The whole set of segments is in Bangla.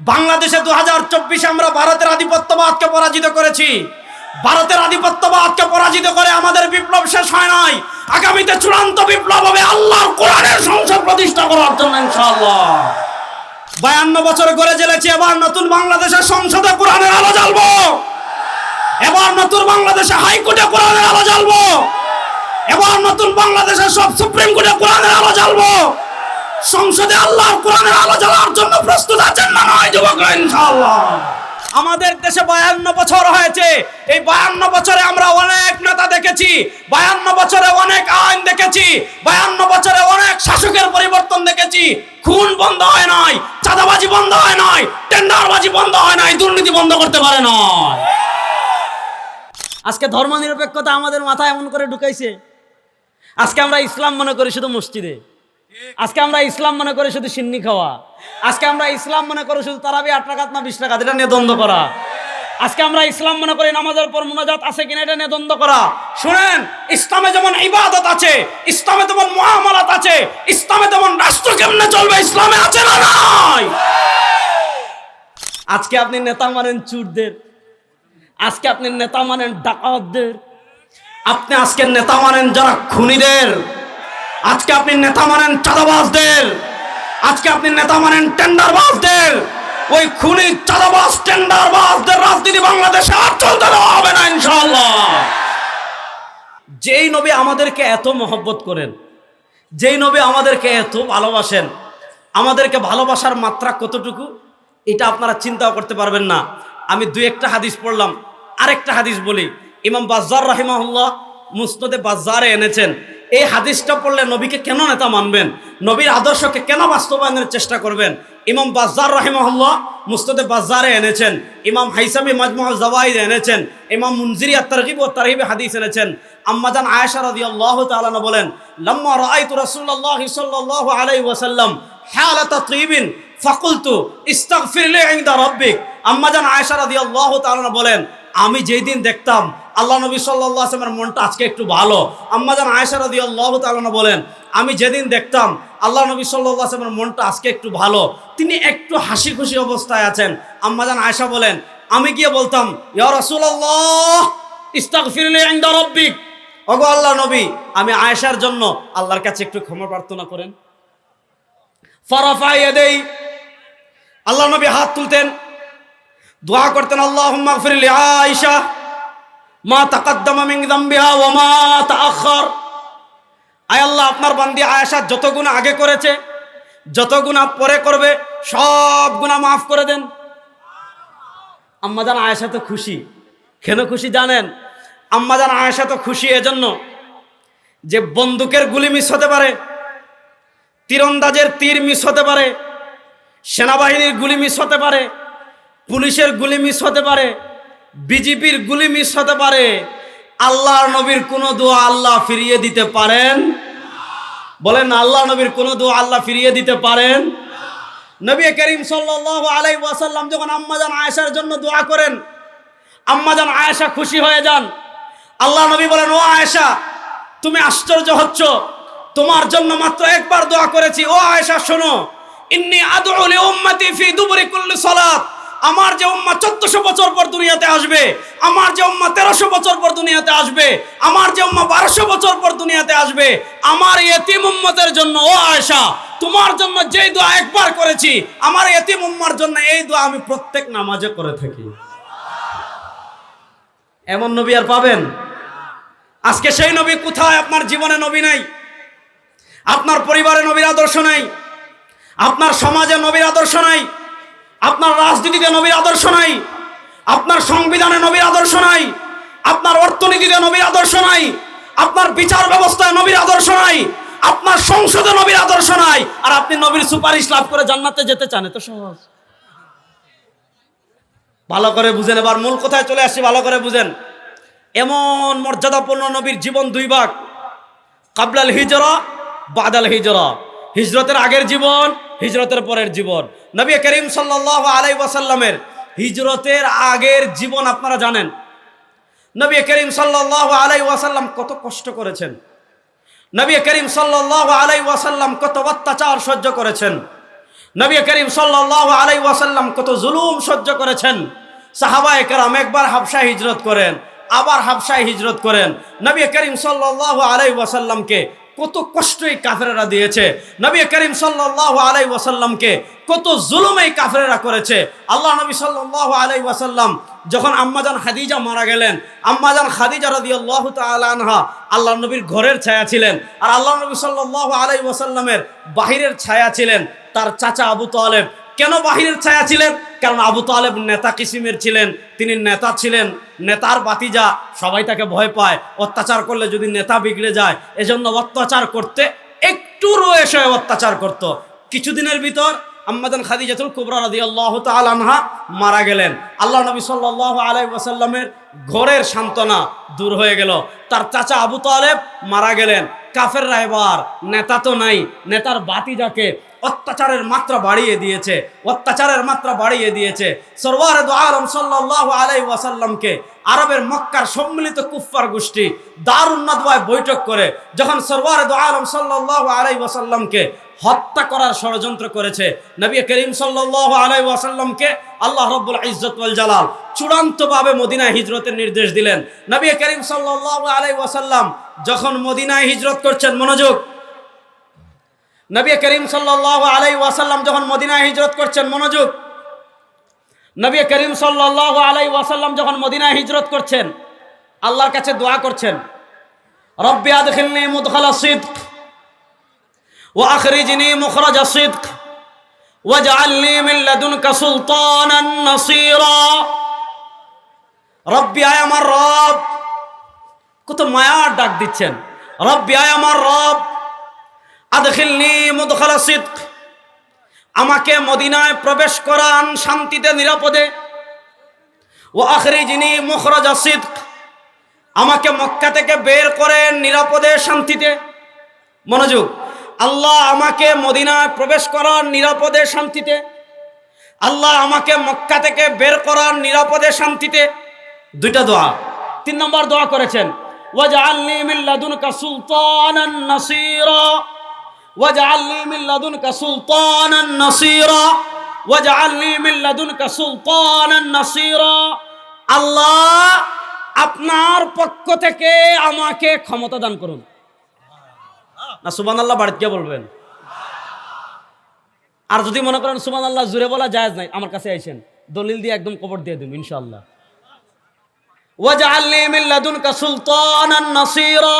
বাংলাদেশে দু হাজার চব্বিশে আমরা ভারতের আধিপত্যবাদকে পরাজিত করেছি। ভারতের আধিপত্যবাদকে পরাজিত করে আমাদের বিপ্লব শেষ হয় নাই। আগামীতে চূড়ান্ত বিপ্লব হবে আল্লাহর কোরআনের সংসদ প্রতিষ্ঠা করার জন্য ইনশাআল্লাহ। বায়ান্ন বছর করে জেলেছি, এবার নতুন বাংলাদেশের সংসদে কোরআনের আলো জ্বালবো। এবার নতুন বাংলাদেশে হাইকোর্টে কোরআনের আলো জ্বালবো। এবার নতুন বাংলাদেশের সব সুপ্রিম কোর্টে কোরআনের আলো জ্বালবো। সংসদে আল্লাহর কোরআনের আলো জ্বালার জন্য প্রস্তুত আছেন না নয় আমাদের দেশে বায়ান্ন বছর হয়েছে। এই বায়ান্ন বছরে আমরা অনেক নেতা দেখেছি, বায়ান্ন বছরে অনেক আইন দেখেছি, বায়ান্ন বছরে অনেক শাসকের পরিবর্তন দেখেছি। খুন বন্ধ হয় নাই, চাঁদাবাজি বন্ধ হয় নাই, টেন্ডারবাজি বন্ধ হয় নাই, দুর্নীতি বন্ধ করতে পারে নয় আজকে ধর্ম নিরপেক্ষতা আমাদের মাথায় এমন করে ঢুকাইছে। আজকে আমরা ইসলাম মনে করি শুধু মসজিদে। আজকে আমরা ইসলাম মনে করি শুধু সিন্নি খাওয়া। আজকে আমরা ইসলাম মনে করি শুধু তারাবি আট টাকাত না বিশ টাকা এটা নিয়ে দ্বন্দ্ব করা। আজকে আমরা ইসলাম মনে করি নামাজের পর মোনাজাত আছে কিনা, এটা নিয়ে দ্বন্দ্ব করা। শুনেন, ইসলামে যেমন ইবাদত আছে, ইসলামে তেমন মহামালাত আছে, ইসলামে তেমন রাষ্ট্র কেমনে চলবে, ইসলামে আছে না নাই? আজকে আপনি নেতা মানেন চুরদের, আজকে আপনি নেতা মানেন ডাকাতদের, আপনি আজকে নেতা মানেন যারা খুনিদের। আজকে আপনি নেতা মানেন চাঁদাবাজদের আজকে আপনি নেতা মানেন টেন্ডারবাজদের ওই খুনি চাঁদাবাজ, টেন্ডারবাজদের রাজনীতি বাংলাদেশে আর চলতে দেওয়া হবে না, ইনশাআল্লাহ। যেই নবী আমাদেরকে এত মহব্বত করেন, যেই নবী আমাদেরকে এত ভালোবাসেন, আমাদেরকে ভালোবাসার মাত্রা কতটুকু, এটা আপনারা চিন্তাও করতে পারবেন না। আমি দুই একটা হাদিস পড়লাম, আরেকটা হাদিস বলি। ইমাম বাজ্জার রাহিমাহুল্লাহ মুস্তদে বাজ্জারে এনেছেন এই হাদিসটা পড়লে নবীকে কেন নেতা মানবেন? নবীর আদর্শকে কেন বাস্তবায়নের চেষ্টা করবেন? ইমাম বাজ্জার রাহিমাহুল্লাহ মুস্তদে বাজারে এনেছেন, ইমাম হাইসামি মাজমুল জাওয়াইদ এনেছেন, ইমাম মুনজিরি আত-তারগিব ও তারহিব হাদিস এনেছেন। আম্মাজান আয়েশা রাদিয়াল্লাহু তাআলা বলেন, লাম্মা রাআইতু রাসূলুল্লাহি সাল্লাল্লাহু আলাইহি ওয়াসাল্লাম হালাতা তিবিন ফাকুলতু ইস্তাগফির লি ইনদা রাব্বিক। আম্মাজান আয়েশা রাদিয়াল্লাহু তাআলা বলেন, আমি যেই দিন দেখতাম আল্লাহ নবী সাল্লাল্লাহু আলাইহি ওয়াসাল্লামের মনটা আজকে একটু ভালো। আম্মাজান আয়েশা রাদিয়াল্লাহু তাআলা বলেন, আমি যেদিন দেখতাম আল্লাহ নবী সাল্লাল্লাহু আলাইহি ওয়াসাল্লামের মনটা আজকে একটু ভালো। তিনি একটু হাসি খুশি অবস্থায় আছেন। আম্মাজান আয়েশা বলেন, আমি গিয়ে বলতাম ওগো আল্লাহ নবী, আমি আয়েশার জন্য আল্লাহর কাছে একটু ক্ষমা প্রার্থনা করেন। আল্লাহ নবী হাত তুলতেন, দোয়া করতেন আল্লাহ আয়েশা। মা তাকাদ্দামা যামবিহা ওয়া মা তাআখার আয় আল্লাহ, আপনার বান্দি আয়েশা যত গুনাহ আগে করেছে, যত গুনাহ পরে করবে, সব গুনাহ মাফ করে দেন। আম্মাজান আয়েশা তো খুশি। কেন খুশি জানেন? আম্মাজান আয়েশা তো খুশি এজন্য যে বন্দুকের গুলি মিস হতে পারে, তীরন্দাজের তীর মিস হতে পারে, সেনাবাহিনীর গুলি মিস হতে পারে, পুলিশের গুলি মিস হতে পারে বিজেপির গুলি মিস হতে পারে, আল্লাহর নবীর কোনো দোয়া আল্লাহ ফিরিয়ে দিতে পারেন? বলেন আল্লাহ নবীর কোনো দোয়া আল্লাহ ফিরিয়ে দিতে পারেন? নবী করিম সাল্লাল্লাহু আলাইহি ওয়াসাল্লাম যখন আম্মাজান আয়েশার জন্য দোয়া করেন আম্মাজান আয়েশা খুশি হয়ে যান। আল্লাহ নবী বলেন, ও আয়েশা, তুমি আশ্চর্য হচ্ছ। তোমার জন্য মাত্র একবার দোয়া করেছি। ও আয়েশা, শোনো, ইন্নি আদউ লি উম্মতি ফি দুবরি কুল্লি সালাত। আমার যে উম্মা চোদ্দশো বছর পর দুনিয়াতে আসবে, আমার যে উম্মা তেরোশো বছর পর দুনিয়াতে আসবে, আমার যে উম্মা বারোশো বছর পর দুনিয়াতে আসবে, আমার এতিম উম্মতের জন্য, ও আয়েশা, তোমার জন্য যেই দোয়া একবার করেছি, আমার এতিম উম্মার জন্য এই দোয়া আমি প্রত্যেক নামাজে করে থাকি। এমন নবী আর পাবেন? আজকে সেই নবী কোথায়? আপনার জীবনে নবী নাই। আপনার পরিবারে নবীর আদর্শ নাই। আপনার সমাজে নবীর আদর্শ নাই। আপনার রাজনীতিতে নবীর আদর্শ নাই, আপনার সংবিধানে নবীর আদর্শ নাই, আপনার অর্থনীতিতে নবীর আদর্শ নাই, আপনার বিচার ব্যবস্থায় নবীর আদর্শ নাই, আপনার সংসদে নবীর আদর্শ নাই, আর আপনি নবীর সুপারিশ লাভ করে জান্নাতে যেতে চান, এত সহজ। ভালো করে বুঝেন, এবার মূল কোথায় চলে আসছি ভালো করে বুঝেন। এমন মর্যাদাপূর্ণ নবীর জীবন দুই ভাগ, কাবলাল হিজরা, বাদাল হিজরা। হিজরতের আগের জীবন হিজরতের পরের জীবন। নবী করিম সাল্লাহ আলাই ওয়াসাল্লামের হিজরতের আগের জীবন আপনারা জানেন। নবী করিম সাল্লাহ আলাই ওয়াসাল্লাম কত কষ্ট করেছেন। নবী করিম সাল্লাহ আলাই ওয়াসাল্লাম কত অত্যাচার সহ্য করেছেন। নবী করিম সাল্লাহ আলাই ওয়াসাল্লাম কত জুলুম সহ্য করেছেন। সাহাবা একরাম একবার হাবসায় হিজরত করেন, আবার হাবসায় হিজরত করেন। নবী করিম সাল্লাহ আলাই ওয়াসাল্লামকে কত কষ্টই কাফেরেরা দিয়েছে। নবী করিম সাল্লাহ আলাই ওয়াসাল্লামকে কত জুলুম এই কাফেরেরা করেছে। আল্লাহ নবী সাল্লাহ আলাই ওয়াসাল্লাম যখন আম্মাজান খাদিজা মারা গেলেন আম্মাজান খাদিজা রাদি আল্লাহ তালহা আল্লাহ নবীর ঘরের ছায়া ছিলেন আর আল্লাহ নবী সাল্লাহ আলাই ওয়াসাল্লামের বাহিরের ছায়া ছিলেন তার চাচা আবু তালেব। কেন বাহিরের ছায়া ছিলেন? কারণ আবু তালেব নেতা কিসিমের ছিলেন, তিনি নেতা ছিলেন, নেতার বাতিজা সবাই তাকে ভয় পায়, অত্যাচার করলে যদি নেতা বিগড়ে যায়, এজন্য অত্যাচার করতে একটু রয়েছে অত্যাচার করত। কিছুদিনের ভিতর আম্মাদান খাদিজাতুল কুবরা রাদিয়াল্লাহু তাআলা আনহা মারা গেলেন। আল্লাহ নবী সাল্লাল্লাহু আলাইহি ওয়াসাল্লামের ঘরের সান্ত্বনা দূর হয়ে গেল। তার চাচা আবু তালেব মারা গেলেন। কাফের রায়বার নেতা তো নাই, নেতার বাতিজাকে অত্যাচারের মাত্রা বাড়িয়ে দিয়েছে, অত্যাচারের মাত্রা বাড়িয়ে দিয়েছে। সরওয়ারে আলম সাল্লাল্লাহু আলাই ওয়াসাল্লামকে আরবের মক্কার সম্মিলিত কুফফার গোষ্ঠী দারুণ নাদওয়ায় বৈঠক করে, যখন সরওয়ারে আলম সাল্লাল্লাহু আলাই ওয়াসাল্লামকে হত্যা করার ষড়যন্ত্র করেছে, নবী করিম সাল্লাল্লাহু আলাই ওয়াসাল্লামকে আল্লাহ রাব্বুল ইজ্জত ওয়াল জালাল চূড়ান্তভাবে মদিনায় হিজরতের নির্দেশ দিলেন। নবী করিম সাল্লাল্লাহু আলাই ওয়াসাল্লাম যখন মদিনায় হিজরত করছেন, মনোযোগ নবী করিম সাল্লাল্লাহু আলাই ওয়াসাল্লাম যখন মদিনায় হিজরত করছেন, মনোযোগ। নবী করিম সাল্লাল্লাহু আলাই ওয়াসাল্লাম যখন মদিনায় হিজরত করছেন, আল্লাহর কাছে দোয়া করছেন, রব্বি আদখিলনি মুদখালা সিদক ওয়া আখরিজনি মুখরাজা সিদক ওয়াজআলনি মিন লাদুনকা সুলতানান নাসীরা। রব্বি, আয় আমার রব। কত মায়ার ডাক দিচ্ছেন। রব্বি, আয় আমার রব। আমাকে মদিনায় প্রবেশ করান শান্তিতে, নিরাপদে। ও আখরিজিনি মুখরাজা সিদক। আমাকে মক্কা থেকে বের করেন নিরাপদে, শান্তিতে। মনোযোগ। আল্লাহ আমাকে মদিনায় প্রবেশ করার নিরাপদে, শান্তিতে। আল্লাহ আমাকে মক্কা থেকে বের করার নিরাপদে, শান্তিতে। দুইটা দোয়া। তিন নম্বর দোয়া করেছেন। ওয়াজআলনি মিন লাদুনকা সুলতানান নাসীরা। واجعلني من لدنك سلطانا نصيرا واجعلني من لدنك سلطانا نصيرا আল্লাহ আপনার পক্ষ থেকে আমাকে ক্ষমতা দান করুন না সুবান আল্লাহ বাড়িতে বলবেন আর যদি মনে করেন সুবান আল্লাহ জুড়ে বলা যায় নাই আমার কাছে আইসেন দলিল দিয়ে একদম কবর দিয়ে দিন ইনশাআল্লাহ ওয়াজআলনি মিন লাদুনকা সুলতানান নাসীরা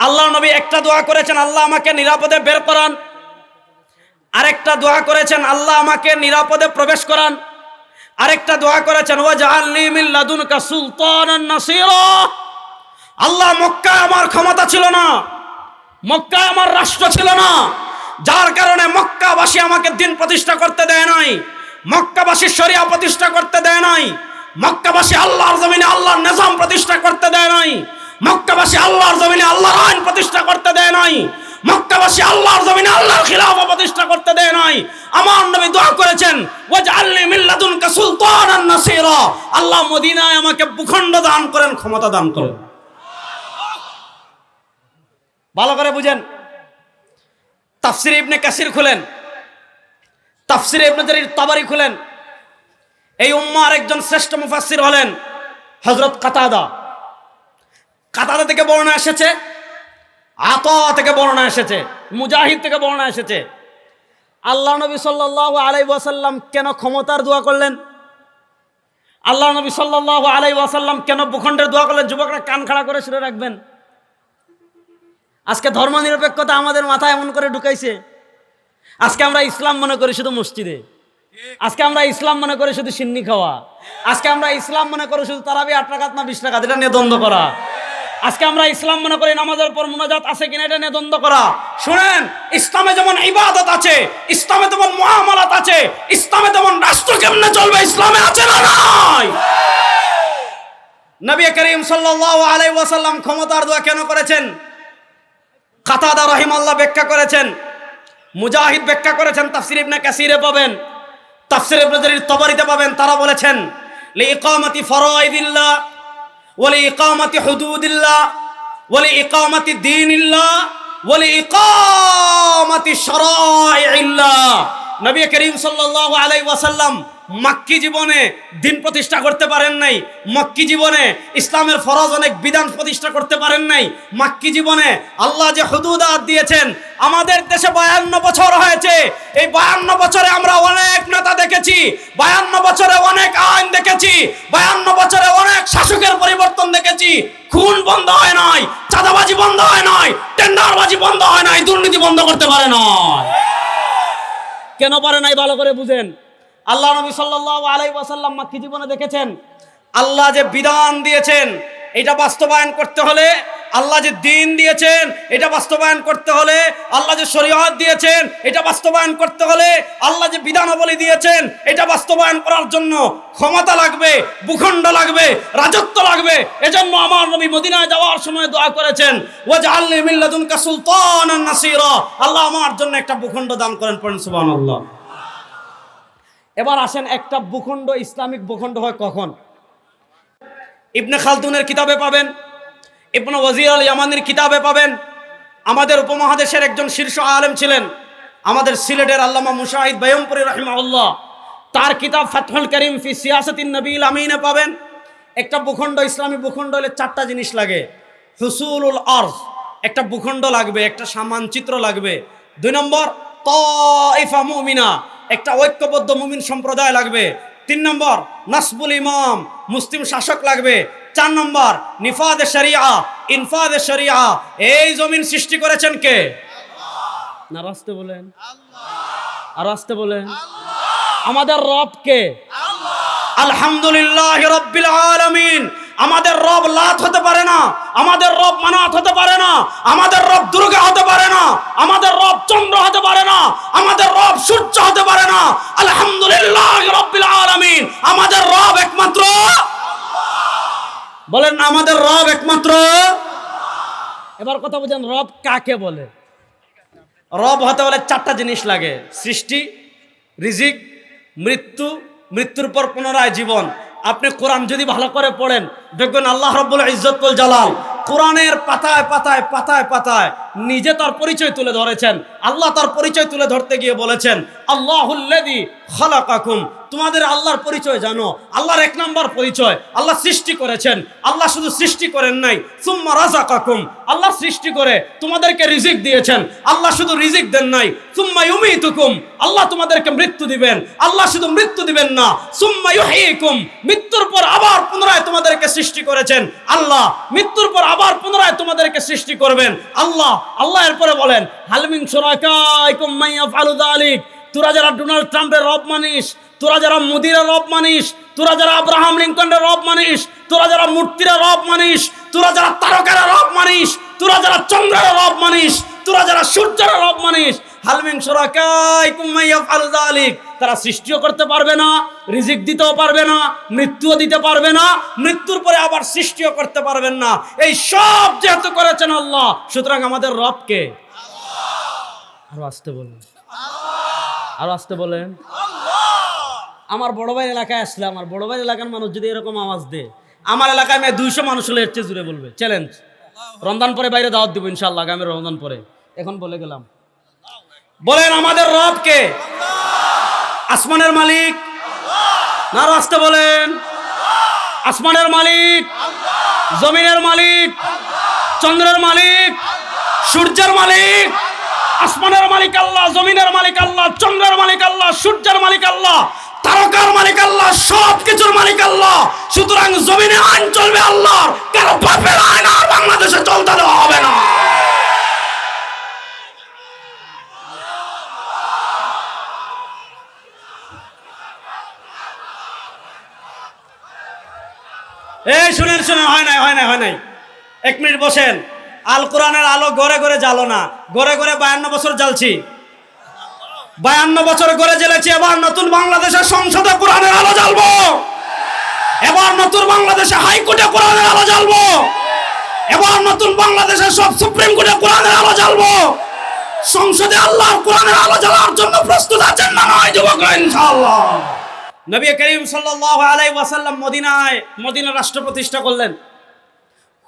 আল্লাহ নবী একটা দোয়া করেছেন, আল্লাহ আমাকে নিরাপদে বের করান। আরেকটা দোয়া করেছেন, আল্লাহ আমাকে নিরাপদে প্রবেশ করান। আরেকটা দোয়া করেছেন ও জাহাল্লি মিন লাদুনকা সুলতানান নাসীরা। আল্লাহ মক্কা আমার ক্ষমতা ছিল না মক্কা আমার রাষ্ট্র ছিল না। যার কারণে মক্কাবাসী আমাকে দিন প্রতিষ্ঠা করতে দেয় নাই, মক্কাবাসী শরিয়া প্রতিষ্ঠা করতে দেয় নাই, মক্কাবাসী আল্লাহর জমিনে আল্লাহর নিজাম প্রতিষ্ঠা করতে দেয় নাই। মক্কাবাসী আল্লাহর জমিনে আল্লাহর আইন প্রতিষ্ঠা করতে দেয় নাই। মক্কাবাসী আল্লাহর জমিনে আল্লাহর খিলাফা প্রতিষ্ঠা করতে দেয় নাই। আমার নবী দোয়া করেছেন, ওয়াজআলনি মিন লাদুনকা সুলতানান নাসীরা। আল্লাহ মদিনায় আমাকে ভূখণ্ড দান করেন, ক্ষমতা দান করেন। ভালো করে বুঝেন। তাফসির ইবনে কাসির খুলেন। তাফসির ইবনে জারির তাবারি খুলেন। এই উম্মার একজন শ্রেষ্ঠ মুফাসসির হলেন হযরত কাতাদা। কাতাদা থেকে বর্ণনা এসেছে, আত থেকে বর্ণনা এসেছে, মুজাহিদ থেকে বর্ণনা এসেছে। আল্লাহ নবী সাল্লাহ আলাই ওয়াসাল্লাম কেন ক্ষমতার দোয়া করলেন? আল্লাহ নবী সাল্লাহ আলাই ওয়াসাল্লাম কেন ভূখণ্ডের দোয়া করলেন? যুবকরা কান খাড়া করে শুনে রাখবেন। আজকে ধর্ম নিরপেক্ষতা আমাদের মাথায় এমন করে ঢুকাইছে। আজকে আমরা ইসলাম মনে করি শুধু মসজিদে। আজকে আমরা ইসলাম মনে করি শুধু সিন্নি খাওয়া। আজকে আমরা ইসলাম মনে করি শুধু তারাবি আট না বিশ এটা নিয়ে দ্বন্দ্ব করা। আজকে আমরা ইসলাম মনে করি নামাজের পর মোনাজাত আছে কিনা এটা নিয়ে দ্বন্দ্ব করা। শুনেন, ইসলামে যেমন ইবাদত আছে, ইসলামে তেমন মহামালাত আছে, ইসলামে তেমন রাষ্ট্র কেমনে চলবে, ইসলামে আছে না নাই? নবী করিম সাল্লাল্লাহু আলাইহি ওয়াসাল্লাম ক্ষমতার দোয়া কেন করেছেন? কাতাদা রহিমাল্লাহ ব্যাখ্যা করেছেন। মুজাহিদ ব্যাখ্যা করেছেন, তাফসির ইবনে কাসিরে পাবেন। তাফসির ইবনে জারির তবারিতে পাবেন, তারা বলেছেন লিইকামাতি ফরাইদিল্লাহ ওয়া লিইকামাতি হুদুদিল্লাহ ওয়া লিইকামাতি দীনিল্লাহ ওয়ালি ইকামাতি শারাইল্লাহ নবী করিম সাল্লাল্লাহু আলাইহি ওয়াসাল্লাম মাক্কি জীবনে দিন প্রতিষ্ঠা করতে পারেন নাই, মাক্কি জীবনে ইসলামের ফরজ অনেক বিধান প্রতিষ্ঠা করতে পারেন নাই, মাক্কি জীবনে আল্লাহ যে হুদুদাত দিয়েছেন, আমাদের দেশে বায়ান্ন বছর হয়েছে, এই বায়ান্ন বছরে আমরা অনেক নেতা দেখেছি, বায়ান্ন বছরে অনেক আইন দেখেছি, বায়ান্ন বছরে অনেক শাসকের পরিবর্তন দেখেছি, খুন বন্ধ হয় নাই, চাঁদাবাজি বন্ধ হয় নাই, টেন্ডারবাজি বন্ধ হয় নাই, দুর্নীতি বন্ধ করতে পারে না কেন পারে নাই ভালো করে বুঝেন? আল্লাহ নবী সাল্লাল্লাহু আলাইহি ওয়াসাল্লাম মাক্কি জীবনে দেখেছেন, আল্লাহ যে বিধান দিয়েছেন, এটা বাস্তবায়ন করতে হলে আল্লাহ যে দিন দিয়েছেন, এটা বাস্তবায়ন করতে হলে আল্লাহ যে শরীয়ত দিয়েছেন, এটা বাস্তবায়ন করতে হলে আল্লাহ যে বিধানাবলী দিয়েছেন, এটা বাস্তবায়ন করার জন্য ক্ষমতা লাগবে, ভূখণ্ড লাগবে, রাজত্ব লাগবে। এজন্য আমার নবী মদিনায় যাওয়ার সময় দোয়া করেছেন, ওয়াজআলনি মিন লাদুনকা সুলতানান নাসীরা। আল্লাহ আমার জন্য একটা ভূখণ্ড দান করেন পড়েন, সুবহানাল্লাহ। এবার আসেন একটা ভূখণ্ড, ইসলামিক ভূখণ্ড হয় কখন? ইবনে খালতুনের কিতাবে পাবেন, ইবনে ওয়াজির আল ইয়ামানির কিতাবে পাবেন। আমাদের উপমহাদেশের একজন শীর্ষ আলেম ছিলেন, আমাদের সিলেটের আল্লামা মুশাহিদ বয়মপুরি রহিমাউল্লাহ তার কিতাব ফাতহুল করিম ফি সিয়াসতিন নবীল আমিনে পাবেন। একটা ভূখণ্ড ইসলামী ভূখণ্ড হলে চারটা জিনিস লাগে। হুসুলুল আর্জ, একটা ভূখণ্ড লাগবে, একটা সামানচিত্র লাগবে। দুই নম্বর, তইফা মুমিনা একটা ঐক্যবদ্ধ মুমিন সম্প্রদায় লাগবে। তিন নম্বর নাসবুল ইমাম মুসলিম শাসক লাগবে। চার নম্বর নিফাদ শরিয়া ইনফাদ শরিয়া। এই জমিন সৃষ্টি করেছেন কে? না রাস্তে বলেন। আর আসতে বলেন। আমাদের রব কে? আলহামদুলিল্লাহ রব্বিল আলামিন। আমাদের রব লাত হতে পারে না, আমাদের রব মানাত হতে পারে না, আমাদের রব দুর্গা হতে পারে না, আমাদের রব চন্দ্র হতে পারে না, আমাদের রব সূর্য হতে পারে না। আলহামদুলিল্লাহ রব্বিল আলামিন। আমাদের রব একমাত্র বলেন, আমাদের রব একমাত্র এবার কথা বলছেন, রব কাকে বলে? রব হতে হলে চারটা জিনিস লাগে, সৃষ্টি, রিজিক, মৃত্যু, মৃত্যুর পর পুনরায় জীবন। আপনি কোরআন যদি ভালো করে পড়েন, দেখবেন আল্লাহ রব্বুল ইজ্জতুল জালাল কোরআনের পাতায় পাতায় পাতায় পাতায় নিজে তার পরিচয় তুলে ধরেছেন, আল্লাহ তার পরিচয় তুলে ধরতে গিয়ে বলেছেন আল্লাহুল্লাদি খালাকাকুম। তোমাদের আল্লাহর পরিচয় জানো, আল্লাহর এক নম্বর পরিচয়, আল্লাহ সৃষ্টি করেছেন, আল্লাহ শুধু সৃষ্টি করেন নাই, সুম্মা রাজাকাকুম আল্লাহ সৃষ্টি করে তোমাদেরকে রিজিক দিয়েছেন, আল্লাহ শুধু রিজিক দেন নাই, সুম্মা ইউমিতুকুম। আল্লাহ তোমাদেরকে মৃত্যু দিবেন, আল্লাহ শুধু মৃত্যু দিবেন না, সুম্মা ইউহয়িকুম মৃত্যুর পর আবার পুনরায় তোমাদেরকে সৃষ্টি করেছেন। আল্লাহ মৃত্যুর পর আবার পুনরায় তোমাদেরকে সৃষ্টি করবেন। আল্লাহ আল্লাহ এরপরে বলেন হালমিন সুরাকাইকুম তোরা যারা ডোনাল্ড ট্রাম্পের রব মানিস, তোরা যারা মোদির রব মানিস, তোরা যারা আব্রাহাম লিঙ্কনের রব মানিস, তোরা যারা মূর্তির রব মানিস, তোরা যারা তারকার রব মানিস, তোরা যারা চন্দ্রের রব মানিস, তোরা যারা সূর্যের রব মানিস হালমিন তারা সৃষ্টিও করতে পারবে না, রিজিক দিতেও পারবে না, মৃত্যুও দিতে পারবে না, মৃত্যুর পরে আবার সৃষ্টিও করতে পারবেন না। এই সব যেহেতু করেছেন আল্লাহ, সুতরাং আমাদের রবকে আরও আসতে বলুন। আরও আসতে বলেন। আমার বড় ভাই এলাকায় আসলে, আমার বড় ভাই এলাকার মানুষ যদি এরকম আওয়াজ দেয় আমার এলাকায় মেয়ে দুইশো মানুষ হলে এর চেয়ে জুড়ে বলবে। চ্যালেঞ্জ রমজান পরে বাইরে দাওয়াত দিব ইনশাল্লাহ আগামী রমজান পরে। এখন বলে গেলাম। বলেন আমাদের রব কে আসমানের মালিক। না আরও আসতে বলেন। আসমানের মালিক। জমিনের মালিক। চন্দ্রের মালিক। সূর্যের মালিক। আসমানের মালিক আল্লাহ, জমিনের মালিক আল্লাহ, চন্দ্রের মালিক আল্লাহ, সূর্যের মালিক আল্লাহ, তারকার মালিক আল্লাহ সব কিছুর মালিক আল্লাহ। সুতরাং জমিনে আইন চলবে আল্লাহ কারও বাপের আইন আর বাংলাদেশে চলতে দেওয়া হবে না। এই শুনেন শুনেন, হয় নাই হয় নাই হয় নাই। এক মিনিট বসেন। আল কোরআনের আলো ঘরে ঘরে জ্বালো না। ঘরে ঘরে বায়ান্ন বছর জ্বালছি। বায়ান্ন বছর ঘরে জ্বেলেছি, এবার নতুন বাংলাদেশের সংসদে কোরআনের আলো জ্বালবো। এবার নতুন বাংলাদেশে হাইকোর্টে কোরআনের আলো জ্বালবো। এবার নতুন বাংলাদেশের সব সুপ্রিম কোর্টে কোরআনের আলো জ্বালবো। সংসদে আল্লাহর কোরআনের আলো জ্বালার জন্য প্রস্তুত আছেন না নয়, যুবক, ইনশাআল্লাহ। নবী করিম সাল্লাল্লাহু আলাইহি ওয়াসাল্লাম মদিনায় মদিনা রাষ্ট্র প্রতিষ্ঠা করলেন।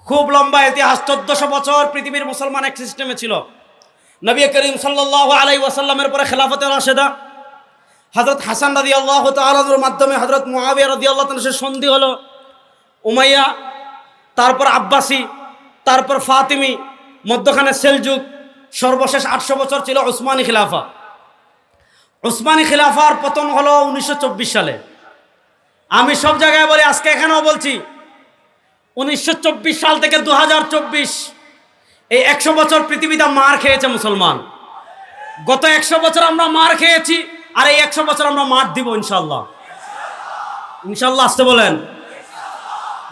খুব লম্বা ইতিহাস, চোদ্দশো বছর পৃথিবীর মুসলমান এক সিস্টেমে ছিল। নবী করিম সাল্লাহ আলাই ওয়াসাল্লামের পরে খেলাফতে রাশেদা হজরত হাসান রাদি আল্লাহ তালার মাধ্যমে হজরত মহাবিয়া রাদি আল্লাহ সে সন্ধি হলো, উমাইয়া, তারপর আব্বাসি, তারপর ফাতিমি, মধ্যখানে সেলযুগ সর্বশেষ আটশো বছর ছিল ওসমানী খিলাফা। ওসমানী খিলাফার পতন হলো উনিশশো চব্বিশ সালে। আমি সব জায়গায় বলি, আজকে এখানেও বলছি, উনিশশো চব্বিশ সাল থেকে দু হাজার চব্বিশ, এই একশো বছর পৃথিবীতে মার খেয়েছে মুসলমান। গত একশো বছর আমরা মার খেয়েছি, আর এই একশো বছর আমরা মার দিব ইনশাল্লাহ ইনশাল্লাহ আসতে বলেন।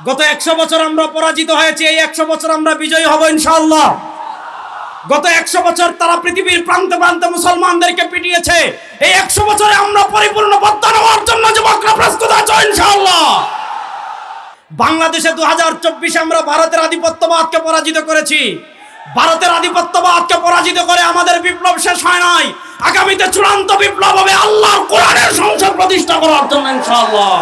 গত একশো বছর আমরা পরাজিত হয়েছি, এই একশো বছর আমরা বিজয়ী হব ইনশাল্লাহ গত একশো বছর তারা পৃথিবীর প্রান্তে প্রান্তে মুসলমানদেরকে পিটিয়েছে। এই একশো বছরে আমরা পরিপূর্ণ বদ্ধ নেওয়ার জন্য যুবকরা প্রস্তুত আছো বাংলাদেশে দু হাজার চব্বিশে আমরা ভারতের আধিপত্যবাদকে পরাজিত করেছি। ভারতের আধিপত্যবাদকে পরাজিত করে আমাদের বিপ্লব শেষ হয় নাই। আগামীতে চূড়ান্ত বিপ্লব হবে আল্লাহর কোরআনের সংসদ প্রতিষ্ঠা করার জন্য, ইনশাআল্লাহ।